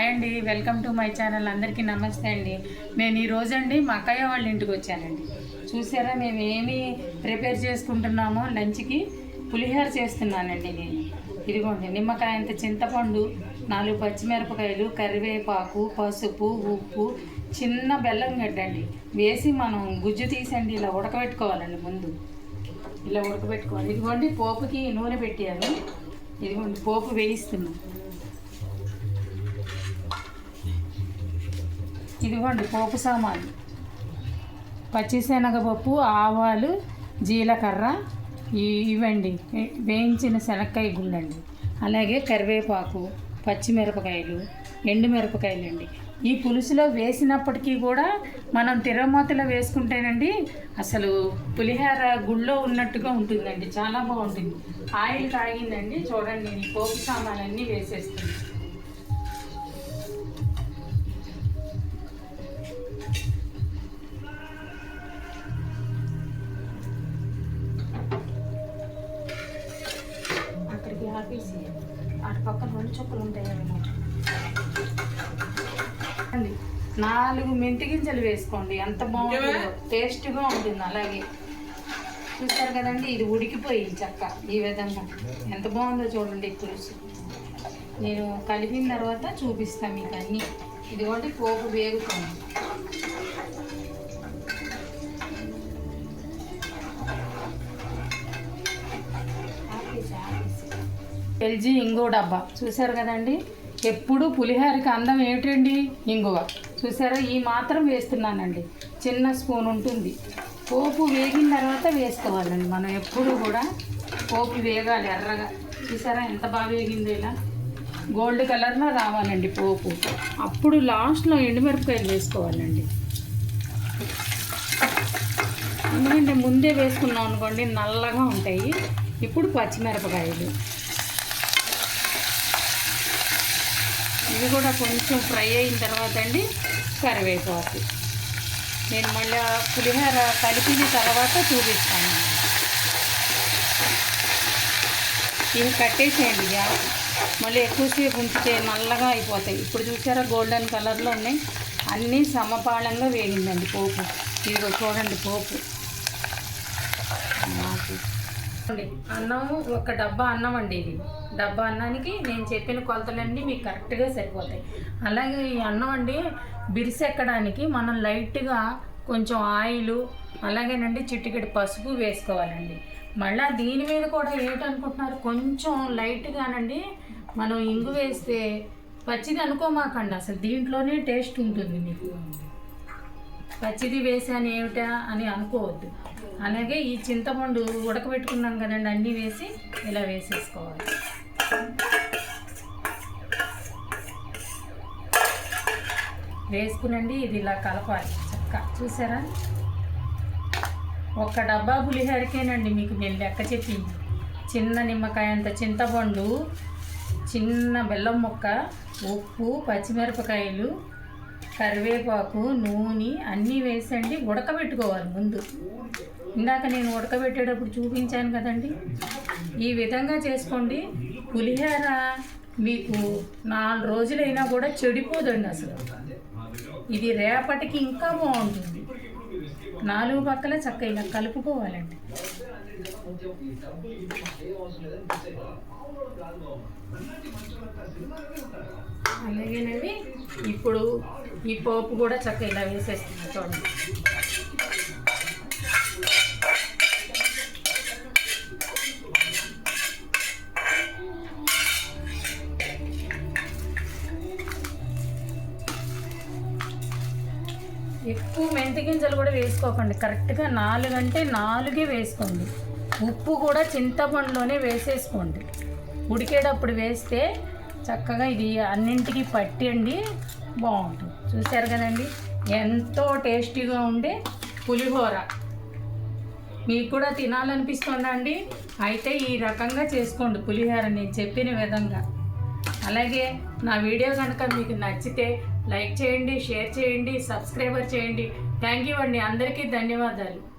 Hi అండి. Welcome to my channel. అందరికీ నమస్తే అండి. నేను ఈ అండి మా అక్కయ్య వాళ్ళ ఇంటికి వచ్చానండి. చూసారా మేము ఏమి ప్రిపేర్ చేసుకుంటున్నామో లంచ్కి పులిహోర చేస్తున్నానండి నేను. ఇదిగోండి నిమ్మకాయ అంత చింతపండు నాలుగు పచ్చిమిరపకాయలు కరివేపాకు పసుపు ఉప్పు చిన్న బెల్లం గడ్డండి. వేసి మనం గుజ్జు తీసండి ఇలా ఉడకబెట్టుకోవాలండి ముందు. ఇలా ఉడకబెట్టుకోవాలి. ఇదిగోండి పోపుకి నూనె పెట్టాను. ఇదిగోండి పోపు వేయిస్తున్నాను ఇదిగోండి పోపు సామాన్లు. పచ్చిశనగపప్పు ఆవాలు జీలకర్ర ఇ- ఇవండి వేయించిన శనక్కాయ గుళ్ళండి. అలాగే కరివేపాకు పచ్చిమిరపకాయలు ఎండుమిరపకాయలు అండి ఈ పులుసులో వేసినప్పటికీ కూడా మనం తిరమూతలో వేసుకుంటేనండి అసలు పులిహోర గుళ్ళో ఉన్నట్టుగా ఉంటుందండి. చాలా బాగుంటుంది. ఆయిల్ కాగిందండి చూడండి పోపు ఈ పోపు సామాన్లన్నీ పక్కన రెండు చుక్కలు ఉంటాయేమో. అండి నాలుగు మెంతి గింజలు వేసుకోండి ఎంత బాగుంటుందో. టేస్ట్గా ఉంటుంది అలాగే. చూస్తారు కదండి ఇది ఉడికిపోయి చక్క ఈ విధంగా. ఎంత బాగుందో చూడండి పులుసు నేను కలిపిన తర్వాత చూపిస్తాను మీకు అన్నీ ఇదిగోండి పోపు వేగుతుంది. ఎల్జీ ఇంగువ డబ్బా. చూసారు కదండి? ఎప్పుడు పులిహోరకి అందం ఏమిటండి? ఇంగువ. చూసారా ఈ మాత్రం వేస్తున్నానండి. చిన్న స్పూన్ ఉంటుంది. పోపు వేగిన తర్వాత వేసుకోవాలండి మనం. ఎప్పుడు కూడా పోపు వేగాలి ఎర్రగా. చూసారా ఎంత బాగా వేగిందో ఇలా. గోల్డ్ కలర్లో రావాలండి పోపు. అప్పుడు లాస్ట్లో ఎండుమిరపకాయలు వేసుకోవాలండి. ఎందుకంటే ముందే వేసుకున్నాం అనుకోండి నల్లగా ఉంటాయి. ఇప్పుడు పచ్చిమిరపకాయలు. ఇవి కూడా కొంచెం ఫ్రై అయిన తర్వాత అండి కరివేపాకు. నేను మళ్ళీ ఆ పులిహోర కలిపిన తర్వాత చూపిస్తాను. ఇవి కట్టేసేయండి గ్యాస్. మళ్ళీ ఎక్కువసేపు ఉంచితే నల్లగా అయిపోతాయి. ఇప్పుడు చూసారా గోల్డెన్ కలర్లో ఉన్నాయి. అన్నీ సమపాళంగా వేగిందండి పోపు. ఇదిగో చూడండి పోపు. అన్నం ఒక డబ్బా అన్నం అండి ఇది. డబ్బా అన్నానికి నేను చెప్పిన కొలతలన్నీ మీకు కరెక్ట్గా సరిపోతాయి. అలాగే ఈ అన్నం అండి బిరిసెక్కడానికి మనం లైట్గా కొంచెం ఆయిల్ అలాగేనండి చిటికెడు పసుపు వేసుకోవాలండి. మళ్ళీ దీని మీద కూడా ఏంటనుకుంటున్నారు? కొంచెం లైట్గానండి మనం ఇంగు వేస్తే పచ్చిది అనుకోమాకండి. అసలు దీంట్లోనే టేస్ట్ ఉంటుంది మీకు. పచ్చిది వేసాను ఏమిటా అని అనుకోవద్దు. అలాగే ఈ చింతపండు ఉడకబెట్టుకున్నాం కదండి అన్నీ వేసి ఇలా వేసేసుకోవాలి. వేసుకునండి ఇది ఇలా కలపాలి. చక్క. చూసారా? ఒక్క డబ్బా పులిహోరకేనండి మీకు నేను లెక్క చెప్పింది. చిన్న నిమ్మకాయ అంత చింతపండు చిన్న బెల్లం ముక్క ఉప్పు పచ్చిమిరపకాయలు కరివేపాకు నూనె అన్నీ వేసండి ఉడకబెట్టుకోవాలి ముందు. ఇందాక నేను ఉడకబెట్టేటప్పుడు చూపించాను కదండి. ఈ విధంగా చేసుకోండి. పులిహోర మీకు నాలుగు రోజులైనా కూడా చెడిపోదండి అసలు. ఇది రేపటికి ఇంకా బాగుంటుంది. నాలుగు పక్కల చక్క ఇలా కలుపుకోవాలండి. అలాగేనండి. ఇప్పుడు ఈ పోపు కూడా చక్క ఇలా వేసేస్తుంది చూడండి. ఎక్కువ మెంతి గింజలు కూడా వేసుకోకండి. కరెక్ట్గా నాలుగు అంటే నాలుగే వేసుకోండి. ఉప్పు కూడా చింతపండులోనే వేసేసుకోండి. ఉడికేటప్పుడు వేస్తే చక్కగా ఇది అన్నింటికి పట్టండి బాగుంటుంది. చూశారు కదండి? ఎంతో టేస్టీగా ఉండే పులిహోర. మీకు కూడా తినాలనిపిస్తుందా అండి? అయితే ఈ రకంగా చేసుకోండి పులిహోర నేను చెప్పిన విధంగా. అలాగే నా వీడియో కనుక మీకు నచ్చితే లైక్ చేయండి షేర్ చేయండి సబ్స్క్రైబర్ చేయండి. థ్యాంక్ యూ అండి. అందరికీ ధన్యవాదాలు.